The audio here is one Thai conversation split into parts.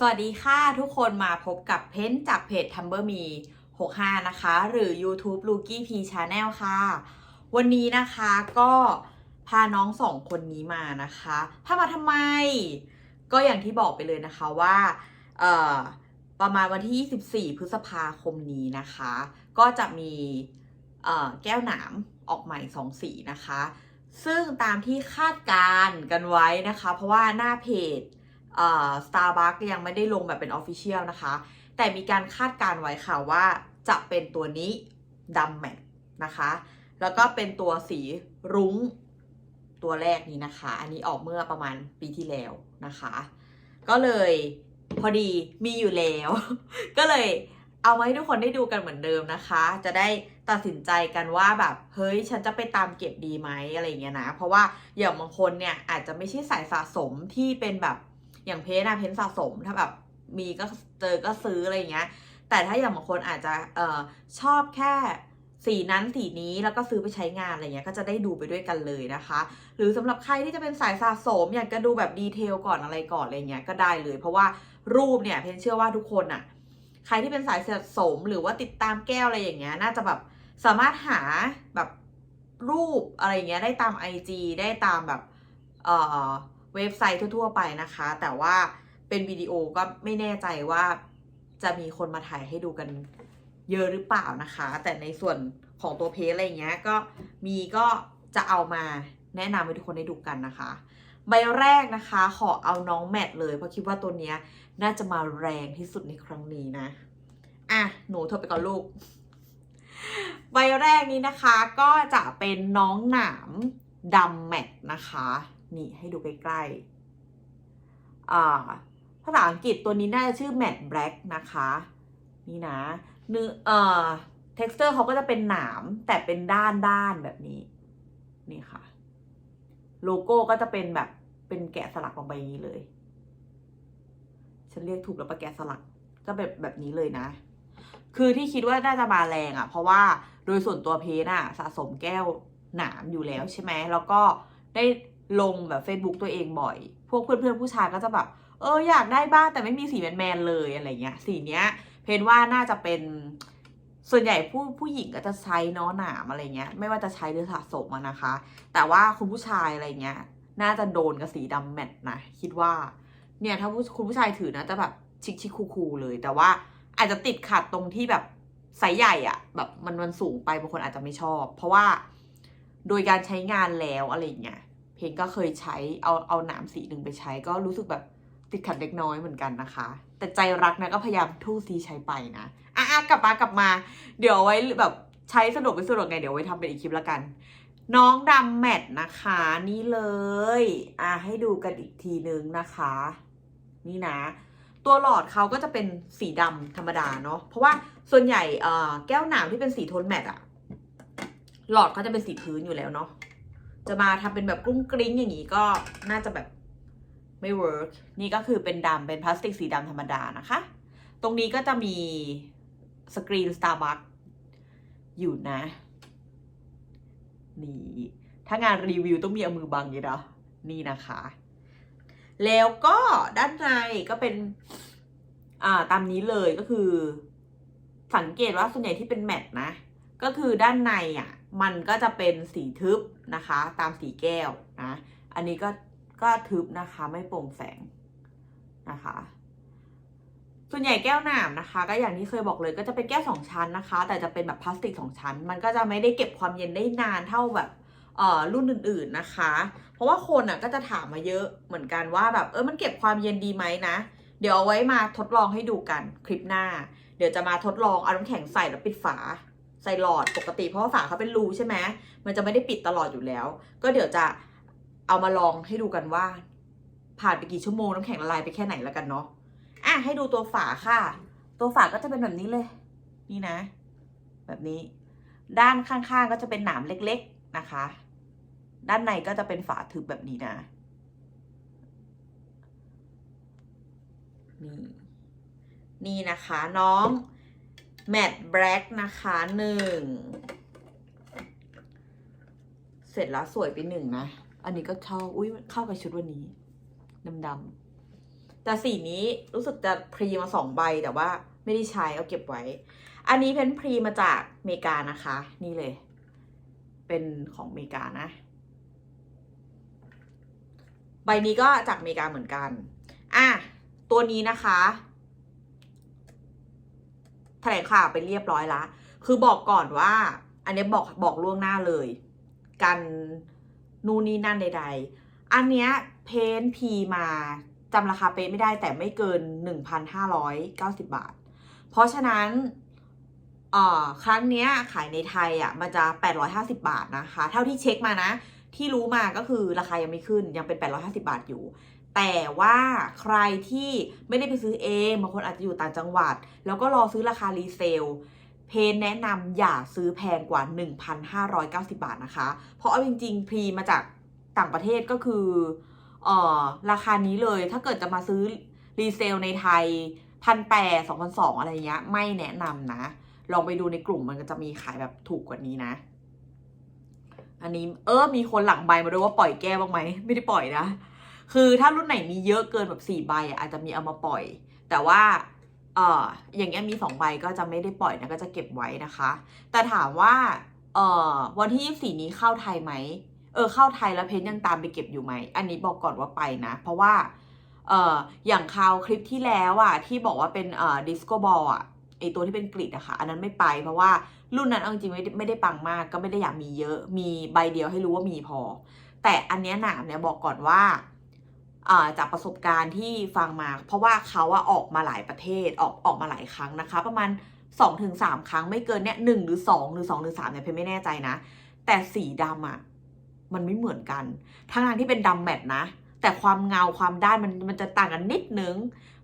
สวัสดีค่ะทุกคนมาพบกับเพ้นจากเพจ t u m b l e Me 65 นะคะ หรือ YouTube l u k i P Channel ค่ะ วันนี้นะคะก็พาน้องสองคนนี้มานะคะพามาทำไม ก็อย่างที่บอกไปเลยนะคะว่าประมาณวันที่ 24 พฤษภาคมนี้นะคะ ก็จะมีแก้วหนามออกใหม่สองสีนะคะ ซึ่งตามที่คาดการกันไว้นะคะ เพราะว่าหน้าเพจ เอ่อ Starbucks ยังไม่ได้ลงแบบเป็น Official นะคะ แต่มีการคาดการไว้ค่ะว่าจะเป็นตัวนี้ดำแมทนะคะ แล้วก็เป็นตัวสีรุ้งตัวแรกนี้นะคะ อันนี้ออกเมื่อประมาณปีที่แล้วนะคะ ก็เลยพอดีมีอยู่แล้ว ก็เลยเอามาให้ทุกคนได้ดูกันเหมือนเดิมนะคะ จะได้ตัดสินใจกันว่าแบบ เฮ้ย ฉันจะไปตามเก็บดีไหมอะไรอย่างเงี้ยนะ เพราะว่าอย่างบางคนเนี่ยอาจจะไม่ใช่สายสะสมที่เป็นแบบ อย่างเพจนะเพนสะสมถ้าแบบมีก็เจอก็ซื้ออะไรอย่างเงี้ย แต่ถ้าอย่างบางคนอาจจะเออชอบแค่สีนั้นสีนี้แล้วก็ซื้อไปใช้งานอะไรเงี้ยก็จะได้ดูไปด้วยกันเลยนะคะ หรือสำหรับใครที่จะเป็นสายสะสม อยากจะดูแบบดีเทลก่อนอะไรก่อนอะไรเงี้ยก็ได้เลย เพราะว่ารูปเนี่ยเพนเชื่อว่าทุกคนอะใครที่เป็นสายสะสมหรือว่าติดตามแก้วอะไรอย่างเงี้ยน่าจะแบบสามารถหาแบบรูปอะไรเงี้ยได้ตาม IG ได้ตามแบบเอ่อ เว็บไซต์ทั่ว ๆ ไปนะคะ แต่ว่าเป็นวิดีโอก็ไม่แน่ใจว่าจะมีคนมาถ่ายให้ดูกันเยอะหรือเปล่านะคะ แต่ในส่วนของตัวเพจอะไรเงี้ยก็มีก็จะเอามาแนะนำให้ทุกคนได้ดูกันนะคะ ใบแรกนะคะขอเอาน้องแมทเลย เพราะคิดว่าตัวเนี้ยน่าจะมาแรงที่สุดในครั้งนี้นะ อะ หนูโทรไปก่อนลูก ใบแรกนี้นะคะก็จะเป็นน้องหนามดำแมทนะคะ นี่ให้ดูใกล้ๆอ่าภาษาอังกฤษตัวนี้น่าจะชื่อ matte black นะคะ นี่นะเนื้อเอ่อ texture เขาก็จะเป็นหนามแต่เป็นด้านด้านแบบนี้ นี่ค่ะ โลโก้ก็จะเป็นแบบเป็นแกะสลักลงไปอย่างนี้เลย ฉันเรียกถูกแล้วปะแกะสลักก็แบบแบบนี้เลยนะ คือที่คิดว่าน่าจะมาแรงอะ่ะ เพราะว่าโดยส่วนตัวเพจอะสะสมแก้วหนามอยู่แล้วใช่ไหม แล้วก็ได้ ลงแบบ Facebook ตัวเองบ่อย พวกเพื่อนๆผู้ชายก็จะแบบ เอออยากได้บ้างแต่ไม่มีสีแมนๆเลยอะไรเงี้ย สีเนี้ย เพนว่าน่าจะเป็นส่วนใหญ่ผู้ผู้หญิงก็จะใช้เน้อหนามอะไรเงี้ย ไม่ว่าจะใช้หรือสะสมนะคะ แต่ว่าคุณผู้ชายอะไรเงี้ย น่าจะโดนกับสีดำแมทนะคิดว่า เนี่ยถ้าคุณผู้ชายถือนะจะแบบชิคชิคคูคูเลย แต่ว่าอาจจะติดขัดตรงที่แบบไซส์ใหญ่อะแบบมันมันสูงไปบางคนอาจจะไม่ชอบ เพราะว่าโดยการใช้งานแล้วอะไรเงี้ย เพงก็เคยใช้เอาเอาหนามสีหนึ่งไปใช้ก็รู้สึกแบบติดขัดเล็กน้อยเหมือนกันนะคะ แต่ใจรักนะก็พยายามทู่ซีใช้ไปนะอะอะกลับมากลับมา เดี๋ยวไว้แบบใช้สะดวกไม่สะดวกไงเดี๋ยวไว้ทำเป็นอีกคลิปละกัน น้องดำแมทนะคะนี่เลยอะให้ดูกันอีกทีนึงนะคะ นี่นะ ตัวหลอดเขาก็จะเป็นสีดำธรรมดาเนาะเพราะว่าส่วนใหญ่เอ่อแก้วหนามที่เป็นสีโทนแมทอะหลอดเขาจะเป็นสีพื้นอยู่แล้วเนาะ จะมาทำเป็นแบบกรุ้งกริ้งอย่างนี้ก็น่าจะแบบไม่เวิร์กนี่ก็คือเป็นดำเป็นพลาสติกสีดำธรรมดานะคะ ตรงนี้ก็จะมีสกรีน Starbucks อยู่นะ นี่ ถ้างานรีวิวต้องมีเอามือบังอยู่นะนี่นะคะ แล้วก็ด้านในก็เป็น อ่าตามนี้เลยก็คือ สังเกตว่าส่วนใหญ่ที่เป็นแมตต์นะ ก็คือด้านในอะ มันก็จะเป็นสีทึบ นะคะ ตามสีแก้วนะ อันนี้ก็ก็ทึบนะคะไม่โปร่งแสงนะคะ ส่วนใหญ่แก้วหนามนะคะ ก็อย่างที่เคยบอกเลยก็จะเป็นแก้วสองชั้นนะคะ แต่จะเป็นแบบพลาสติกสองชั้น มันก็จะไม่ได้เก็บความเย็นได้นานเท่าแบบเอ่อรุ่นอื่นๆนะคะ เพราะว่าคนอะก็จะถามมาเยอะเหมือนกันว่าแบบเออมันเก็บความเย็นดีไหมนะ เดี๋ยวเอาไว้มาทดลองให้ดูกันคลิปหน้า เดี๋ยวจะมาทดลองเอาน้ำแข็งใส่แล้วปิดฝา ใส่หลอดปกติ เพราะว่าฝาเขาเป็นรูใช่ไหมมันจะไม่ได้ปิดตลอดอยู่แล้ว ก็เดี๋ยวจะเอามาลองให้ดูกันว่า ผ่านไปกี่ชั่วโมงน้ำแข็งละลายไปแค่ไหนแล้วกันเนาะอะให้ดูตัวฝาค่ะ ตัวฝาก็จะเป็นแบบนี้เลย นี่นะ แบบนี้ ด้านข้างๆก็จะเป็นหนามเล็กๆนะคะ ด้านในก็จะเป็นฝาทึบแบบนี้นะนี่นี่นะคะน้อง แมตต์แบล็กนะคะหนึ่งเสร็จแล้วสวยไปหนึ่งนะ อันนี้ก็เข้า อุ้ยเข้ากับชุดวันนี้ดำๆแต่สีนี้รู้สึกจะพรีมาสองใบแต่ว่าไม่ได้ใช้เอาเก็บไว้ อันนี้เพนพรีมาจากอเมริกานะคะ นี่เลย เป็นของอเมริกานะ ใบนี้ก็จากอเมริกาเหมือนกัน อะ ตัวนี้นะคะ แถลงข่าวไปเรียบร้อยละ คือบอกก่อนว่า อันนี้บอกบอกล่วงหน้าเลย กันนู่นนี่นั่นใด ๆ อันเนี้ยเพนพีมาจำราคาเป๊ะไม่ได้แต่ไม่เกิน 1,590 บาท เพราะฉะนั้นอ่อครั้งเนี้ยขายในไทยอะมันจะ 850 บาทนะคะ เท่าที่เช็คมานะ ที่รู้มาก็คือราคายังไม่ขึ้นยังเป็น 850 บาทอยู่ แต่ว่าใครที่ไม่ได้ไปซื้อเองบางคนอาจจะอยู่ต่างจังหวัด แล้วก็รอซื้อราคารีเซลเพนแนะนำอย่าซื้อแพงกว่า 1,590 บาทนะคะ เพราะเอาจริงๆพรีมาจากต่างประเทศก็คือเอ่อราคานี้เลยถ้าเกิดจะมาซื้อรีเซลในไทยพันแปดสองพันสองอะไรเงี้ยไม่แนะนำนะ ลองไปดูในกลุ่มมันก็จะมีขายแบบถูกกว่านี้นะ อันนี้เออมีคนหลังใบมาด้วยว่าปล่อยแก้บ้างไหมไม่ได้ปล่อยนะ คือถ้ารุ่นไหนมีเยอะเกินแบบสี่ใบอาจจะมีเอามาปล่อย แต่ว่าเอออย่างเงี้ยมีสองใบก็จะไม่ได้ปล่อยนะก็จะเก็บไว้นะคะ แต่ถามว่าเออวันที่ 24 นี้เข้าไทยไหมเออเข้าไทยแล้วเพนยังตามไปเก็บอยู่ไหมอันนี้บอกก่อนว่าไปนะ เพราะว่าเอออย่างคราวคลิปที่แล้วอะที่บอกว่าเป็นเออดิสโก้บอลอะไอตัวที่เป็นกริดอะค่ะ อันนั้นไม่ไปเพราะว่ารุ่นนั้นเอาจริงไม่ได้ไม่ได้ปังมาก ก็ไม่ได้อยากมีเยอะ มีใบเดียวให้รู้ว่ามีพอ แต่อันเนี้ยหนามเนี่ยบอกก่อนว่า จากประสบการณ์ที่ฟังมา เพราะว่าเขาอะออกมาหลายประเทศออกออกมาหลายครั้งนะคะ ประมาณ2อถึงสครั้งไม่เกินเนี้ยหนึ่งหรือ 2 หรือ 2 หรือ3เนี่ยเพนไม่แน่ใจนะ แต่สีดำอะมันไม่เหมือนกัน ทั้งทางที่เป็นดำแมทนะ แต่ความเงาความด้านมันมันจะต่างกันนิดนึง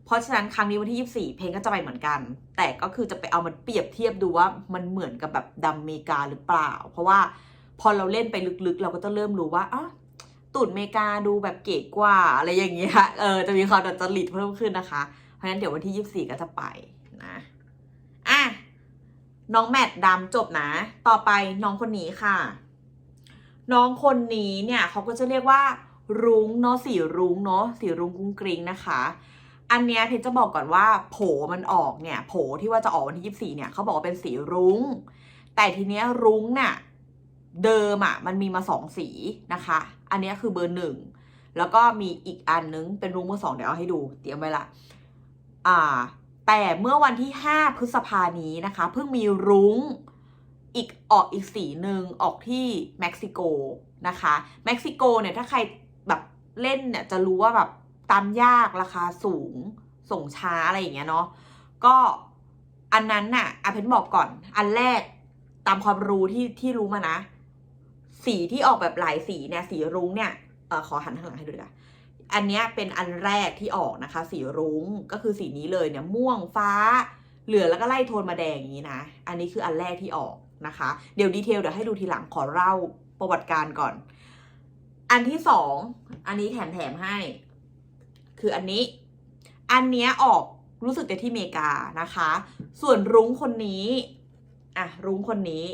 เพราะฉะนั้นครั้งนี้วันที่ 24 เพลงก็จะไปเหมือนกัน แต่ก็คือจะไปเอามันเปรียบเทียบดูว่ามันเหมือนกับแบบดำเมกาหรือเปล่า เพราะว่าพอเราเล่นไปลึกๆ เราก็จะเริ่มรู้ว่าอ๋อ ตูดเมกาดูแบบเก๋กว่าอะไรอย่างเงี้ยเออจะมีความดัดจริตเพิ่มขึ้นนะคะ เพราะฉะนั้นเดี๋ยววันที่ 24 ก็จะไปนะอะน้องแมทดำจบนะ ต่อไปน้องคนนี้ค่ะ น้องคนนี้เนี่ยเขาก็จะเรียกว่า รุ้งเนาะสีรุ้งเนาะสีรุ้งกุ้งกริ้งนะคะ อันเนี้ยเพชรจะบอกก่อนว่าโผมันออกเนี่ยโผที่ว่าจะออกวันที่ 24 เนี่ยเขาบอกว่าเป็นสีรุ้ง แต่ทีเนี้ยรุ้งน่ะเดิมอะมันมีมาสองสีนะคะ อันนี้คือเบอร์หนึ่งแล้วก็มีอีกอันนึงเป็นรุ้งเบอร์สองเดี๋ยวเอาให้ดู เตรียมไว้ละอ่า แต่เมื่อวันที่ 5 พฤษภานี้นะคะ เพิ่งมีรุ้งอีกออกอีกสีหนึ่งออกที่เม็กซิโกนะคะเม็กซิโกเนี่ยถ้าใครแบบเล่นเนี่ยจะรู้ว่าแบบตามยากราคาสูงส่งช้าอะไรอย่างเงี้ยเนาะก็อันนั้นน่ะอาเพนบอกก่อน อันแรกตามความรู้ที่ที่รู้มานะ สีที่ออกแบบหลายสีเนี่ยสีรุ้งเนี่ยออขอหันข้างหลังให้ดูดีกว่าอันนี้เป็นอันแรกที่ออกนะคะ สีรุ้งก็คือสีนี้เลยเนี่ยม่วงฟ้า เหลือแล้วก็ไล่โทนมาแดงอย่างนี้นะ อันนี้คืออันแรกที่ออกนะคะ เดี๋ยวดีเทลเดี๋ยวให้ดูทีหลังขอเล่าประวัติการก่อน อันที่สองอันนี้แถมแถมให้ คืออันนี้ อันเนี้ยออกรู้สึกจะที่เมกานะคะ ส่วนรุ้งคนนี้อะรุ้งคนนี้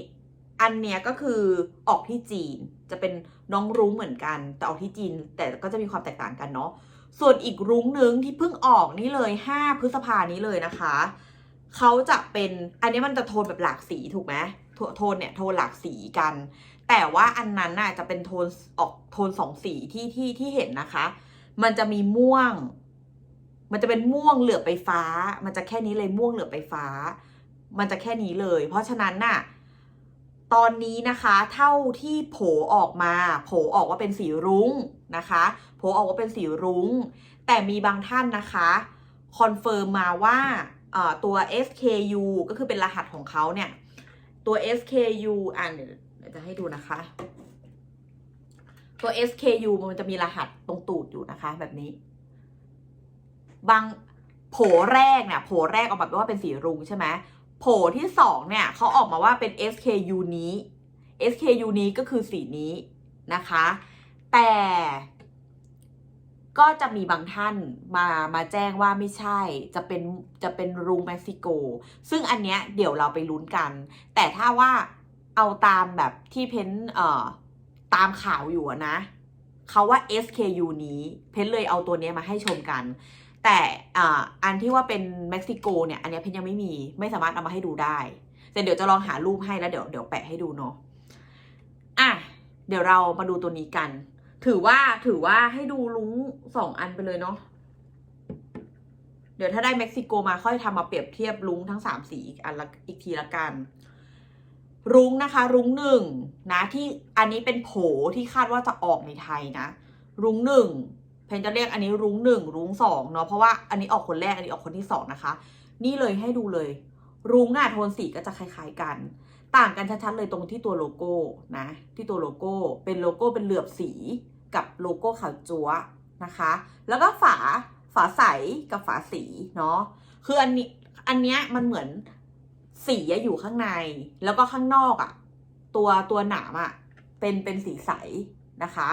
อันเนี้ยก็คือออกที่จีนจะเป็นน้องรุ้งเหมือนกัน แต่ออกที่จีนแต่ก็จะมีความแตกต่างกันเนาะส่วนอีกรุ้งหนึ่งที่เพิ่งออกนี่เลย 5 พฤษภานี้เลยนะคะเขาจะเป็นอันนี้มันจะโทนแบบหลากสีถูกไหมโทนเนี่ยโทนหลากสีกัน แต่ว่าอันนั้นน่ะจะเป็นโทนออกโทนสองสีที่ที่ที่เห็นนะคะ มันจะมีม่วง มันจะเป็นม่วงเหลือบไปฟ้า มันจะแค่นี้เลยม่วงเหลือบไปฟ้า มันจะแค่นี้เลย เพราะฉะนั้นน่ะ ตอนนี้นะคะเท่าที่โผออกมา โผออกว่าเป็นสีรุ้งนะคะโผออกว่าเป็นสีรุ้ง แต่มีบางท่านนะคะคอนเฟิร์มมาว่าตัว SKU ก็คือเป็นรหัสของเขาเนี่ย ตัว SKU อ่านเดี๋ยวเดี๋ยวจะให้ดูนะคะ ตัว SKU มันจะมีรหัสตรงตูดอยู่นะคะ แบบนี้ บางโผแรกเนี่ยโผแรกออกมาว่าเป็นสีรุ้งใช่ไหม โผที่สองเนี่ยเขาออกมาว่าเป็น SKU นี้ SKU นี้ก็คือสีนี้นะคะ แต่ก็จะมีบางท่านมามาแจ้งว่าไม่ใช่จะเป็นจะเป็นรุงเม็กซิโก ซึ่งอันเนี้ยเดี๋ยวเราไปลุ้นกัน แต่ถ้าว่าเอาตามแบบที่เพ้นเอ่อตามข่าวอยู่นะเขาว่า SKU นี้ เพ้นเลยเอาตัวเนี้ยมาให้ชมกัน แต่อันที่ว่าเป็นเม็กซิโกเนี่ยอันนี้เพนยังไม่มีไม่สามารถเอามาให้ดูได้แต่เดี๋ยวจะลองหารูปให้แล้วเดี๋ยวเดี๋ยวแปะให้ดูเนาะอะเดี๋ยวเรามาดูตัวนี้กัน ถือว่าถือว่าให้ดูลุงสองอันไปเลยเนาะเดี๋ยวถ้าได้เม็กซิโกมาค่อยทำมาเปรียบเทียบลุงทั้งสามสีอีกอันละอีกทีละกัน รุ้งนะคะ รุ้งหนึ่งนะที่อันนี้เป็นโผที่คาดว่าจะออกในไทยนะ รุ้งหนึ่ง เพนจะเรียกอันนี้รุ้งหนึ่งรุ้งสองเนาะเพราะว่าอันนี้ออกคนแรกอันนี้ออกคนที่สองนะคะ นี่เลยให้ดูเลย รุ้งอะโทนสีก็จะคล้ายๆกัน ต่างกันชัดๆเลยตรงที่ตัวโลโก้นะ ที่ตัวโลโก้เป็นโลโก้เป็นเหลือบสีกับโลโก้ขาวจั๊วนะคะ แล้วก็ฝาฝาใสกับฝาสีเนาะคืออันนี้อันเนี้ยมันเหมือนสีอยู่ข้างใน แล้วก็ข้างนอกอะตัวตัวหนามอะเป็นเป็นสีใสนะคะ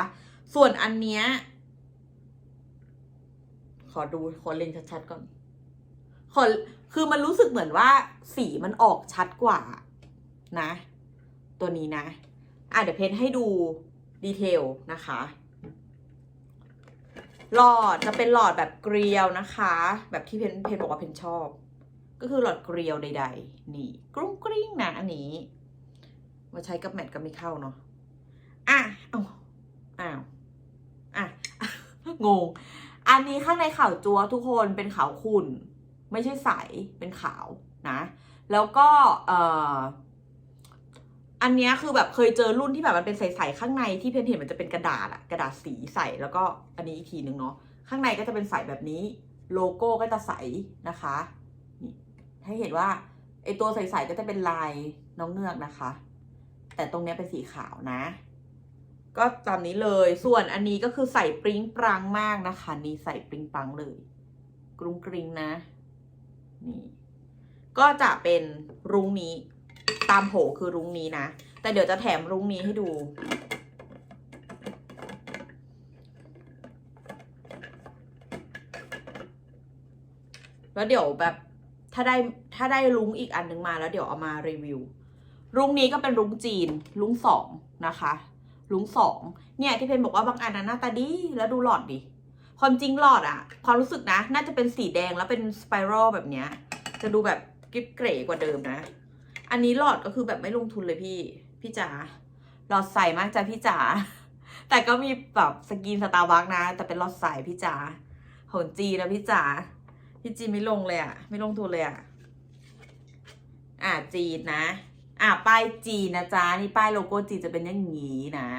ส่วนอันเนี้ย อดูขอเล็งชัดๆก่อน ขอคือมันรู้สึกเหมือนว่าสีมันออกชัดกว่านะ ตัวนี้นะ อะเดี๋ยวเพนให้ดูดีเทลนะคะ หลอดจะเป็นหลอดแบบเกลียวนะคะ แบบที่เพนเพนบอกว่าเพนชอบ ก็คือหลอดเกลียวใด ๆ นี่ กรุ้งกริ้งนะอันนี้มาใช้กับแมทก็ไม่เข้าเนาะอะเอาอ้าวอะงง อันนี้ข้างในขาวจัวทุกคนเป็นขาวขุ่น ไม่ใช่ใสเป็นขาวนะ แล้วก็เอ่ออันนี้คือแบบเคยเจอรุ่นที่แบบมันเป็นใสๆข้างในที่เพนเห็นมันจะเป็นกระดาษอะกระดาษสีใสแล้วก็อันนี้อีกทีหนึ่งเนาะข้างในก็จะเป็นใสแบบนี้ โลโก้ก็จะใสนะคะนี่ให้เห็นว่าไอตัวใสๆก็จะเป็นลายน้องเงือกนะคะ แต่ตรงนี้เป็นสีขาวนะ ก็ตามนี้เลย ส่วนอันนี้ก็คือใส่ปริ้งปรังมากนะคะ นี่ใส่ปริ้งปรังเลย กรุงกริงนะ นี่ ก็จะเป็นรุ้งนี้ ตามโผคือรุ้งนี้นะ แต่เดี๋ยวจะแถมรุ้งนี้ให้ดู แล้วเดี๋ยวแบบถ้าได้ถ้าได้รุ้งอีกอันนึงมาแล้วเดี๋ยวเอามารีวิว รุ้งนี้ก็เป็นรุ้งจีน รุ้งสองนะคะ รุ้งสองเนี่ยที่เพนบอกว่าบางอันนะหน้าตาดีแล้วดูหลอดดิความจริงหลอดอะความรู้สึกนะ น่าจะเป็นสีแดงแล้วเป็นสไปรัลแบบเนี้ยจะดูแบบกิบเก๋กว่าเดิมนะ อันนี้หลอดก็คือแบบไม่ลงทุนเลยพี่พี่จ๋าหลอดใสมากจ้ะพี่จ๋าแต่ก็มีแบบสกินสตาร์บัคนะ แต่เป็นหลอดใสพี่จ๋าของจีนะพี่จ๋าพี่จีนไม่ลงเลยอะไม่ลงทุนเลยอะอะจีนนะ อะป้ายจีนะจ๊ะนี่ป้ายโลโก้จีจะเป็นอย่างนี้นะ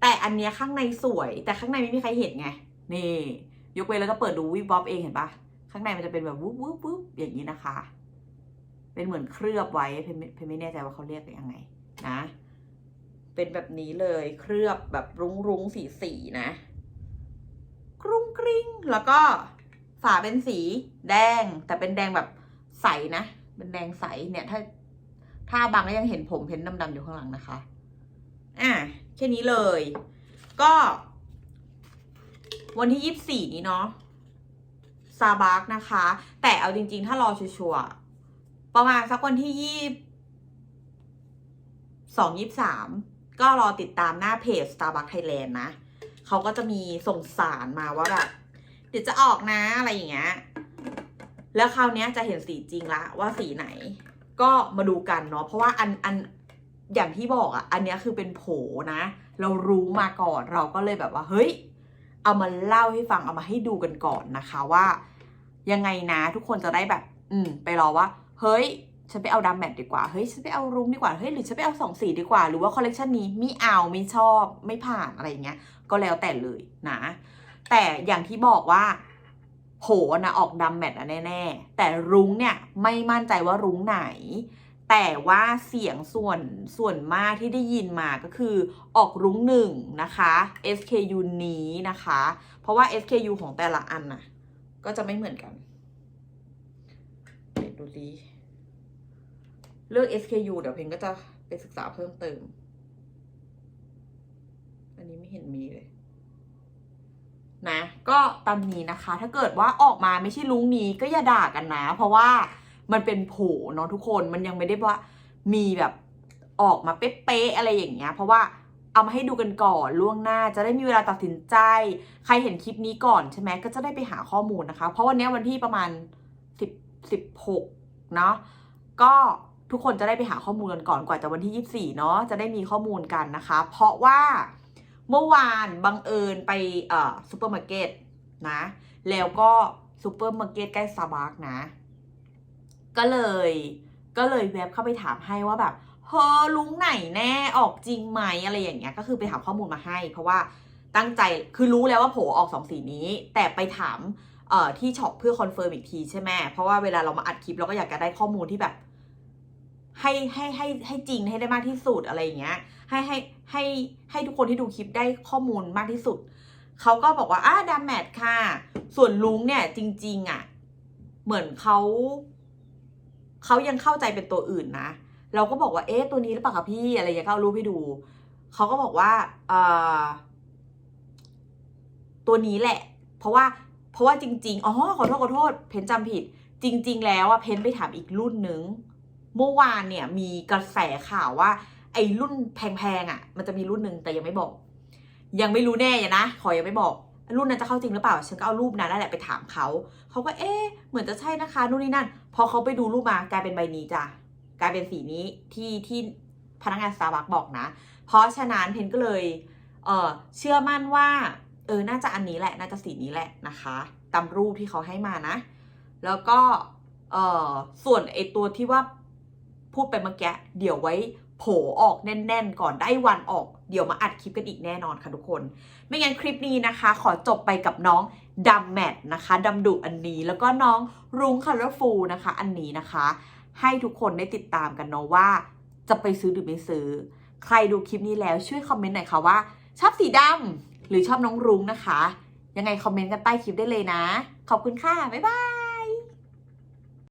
แต่อันเนี้ยข้างในสวย แต่ข้างในไม่มีใครเห็นไง นี่ ยกเว้นแล้วก็เปิดดูวิบวับเองเห็นปะข้างในมันจะเป็นแบบวุบวุบวุบอย่างนี้นะคะ เป็นเหมือนเคลือบไว้เพนไม่เพนไม่แน่ใจว่าเขาเรียกยังไงนะ เป็นแบบนี้เลยเคลือบแบบรุ้งรุ้งสีสีนะกรุ้งกริ้งแล้วก็ฝาเป็นสีแดง แต่เป็นแดงแบบใสนะ เป็นแดงใสเนี่ยถ้า ถ้าบางก็ยังเห็นผมเพ้นดำๆอยู่ข้างหลังนะคะ อะแค่นี้เลย ก็ วันที่ยี่สี่นี้เนาะซาบาร์กนะคะ แต่เอาจริง ๆ ถ้ารอชัวร์ๆประมาณสักวันที่ยี่สองยี่สามก็รอติดตามหน้าเพจ Starbucks Thailand นะ เขาก็จะมีส่งสารมาว่าแบบเดี๋ยวจะออกนะอะไรอย่างเงี้ย แล้วคราวนี้จะเห็นสีจริงละว่าสีไหน ก็มาดูกันเนาะเพราะว่าอันอันอย่างที่บอกอะอันนี้คือเป็นโผนะ เรารู้มาก่อนเราก็เลยแบบว่า เฮ้ย เอามาเล่าให้ฟังเอามาให้ดูกันก่อนนะคะว่า ยังไงนะทุกคนจะได้แบบ อืม ไปรอว่า เฮ้ยฉันไปเอาดัมแมทดีกว่าเฮ้ยฉันไปเอารุ้งดีกว่าเฮ้ยหรือฉันไปเอาสองสีดีกว่า หรือว่าคอลเลกชันนี้ไม่เอาไม่ชอบไม่ผ่านอะไรเงี้ยก็แล้วแต่เลยนะ แต่อย่างที่บอกว่า โผนะออกดำแมทอะแน่ๆ แต่รุ้งเนี่ยไม่มั่นใจว่ารุ้งไหน แต่ว่าเสียงส่วนส่วนมากที่ได้ยินมาก็คือออกรุ้งหนึ่งนะคะ SKU นี้นะคะ เพราะว่า SKU ของแต่ละอันน่ะก็จะไม่เหมือนกันเดี๋ยวดูดีเลือก SKU เดี๋ยวเพนก็จะไปศึกษาเพิ่มเติม อันนี้ไม่เห็นมีเลย นะก็ตามนี้นะคะ ถ้าเกิดว่าออกมาไม่ใช่ลุงนี้ก็อย่าด่ากันนะ เพราะว่ามันเป็นโผเนาะทุกคนมันยังไม่ได้ว่ามีแบบออกมาเป๊ะๆอะไรอย่างเงี้ย เพราะว่าเอามาให้ดูกันก่อนล่วงหน้าจะได้มีเวลาตัดสินใจ ใครเห็นคลิปนี้ก่อนใช่ไหมก็จะได้ไปหาข้อมูลนะคะ เพราะวันนี้วันที่ประมาณสิบสิบหกเนาะก็ทุกคนจะได้ไปหาข้อมูลกันก่อนกว่าจะวันที่ยี่สี่เนาะจะได้มีข้อมูลกันนะคะ เพราะว่า เมื่อวานบังเอิญไปเอ่อซูเปอร์มาร์เก็ตนะ แล้วก็ซูเปอร์มาร์เก็ตใกล้ซาบาร์กนะ ก็เลย ก็เลยแวบเข้าไปถามให้ว่าแบบเฮ้อลุงไหนแน่ออกจริงไหมอะไรอย่างเงี้ย ก็คือไปถาข้อมูลมาให้ เพราะว่าตั้งใจคือรู้แล้วว่าโผออกสองสีนี้ แต่ไปถามเอ่อที่ช็อปเพื่อคอนเฟิร์มอีกทีใช่ไหมเพราะว่าเวลาเรามาอัดคลิปเราก็อยากจะได้ข้อมูลที่แบบให้ให้ให้ให้จริงให้ได้มากที่สุดอะไรอย่างเงี้ย ให้ให้ให้ให้ทุกคนที่ดูคลิปได้ข้อมูลมากที่สุด เขาก็บอกว่าอ่าดามแมทค่ะ ส่วนลุงเนี่ยจริง ๆอะ เหมือนเขาเขายังเข้าใจเป็นตัวอื่นนะ เราก็บอกว่าเอ๊ะตัวนี้หรือเปล่าคะพี่อะไรอย่างเงี้ยเอารูปให้ดู เขาก็บอกว่าเอ่อตัวนี้แหละ เพราะว่าเพราะว่าจริง ๆ อ๋อขอโทษขอโทษ เพนจำผิด จริง ๆ แล้วอะเพนไปถามอีกรุ่นนึงเมื่อวานเนี่ยมีกระแสข่าวว่า ไอ้รุ่นแพงๆอะมันจะมีรุ่นหนึ่งแต่ยังไม่บอก ยังไม่รู้แน่อย่านะ ขอยังไม่บอก รุ่นนั้นจะเข้าจริงหรือเปล่า ฉันก็เอารูปนั้นนั่นแหละไปถามเขา เขาก็เอ๊ะเหมือนจะใช่นะคะนู่นนี่นั่น พอเขาไปดูรูปมากลายเป็นใบนี้จ้ะ กลายเป็นสีนี้ที่ที่พนักงานสตาร์บัคบอกนะ เพราะฉะนั้นเพนก็เลยเออเชื่อมั่นว่า เออ น่าจะอันนี้แหละ น่าจะสีนี้แหละนะคะ ตามรูปที่เขาให้มานะ แล้วก็เออส่วนไอตัวที่ว่าพูดไปเมื่อกี้ เดี๋ยวไว้ โผออกแน่น ๆ ก่อนได้วันออกเดี๋ยวมาอัดคลิปกันอีกแน่นอนค่ะทุกคน ไม่งั้นคลิปนี้นะคะ ขอจบไปกับน้องดำแมทนะคะดำดุอันนี้แล้วก็น้องรุ้งคัลเลอร์ฟูนะคะ อันนี้นะคะ ให้ทุกคนได้ติดตามกันเนาะว่า จะไปซื้อหรือไม่ซื้อ ใครดูคลิปนี้แล้วช่วยคอมเมนต์หน่อยค่ะว่า ชอบสีดำหรือชอบน้องรุ้งนะคะ ยังไงคอมเมนต์กันใต้คลิปได้เลยนะ ขอบคุณค่ะบ๊ายบาย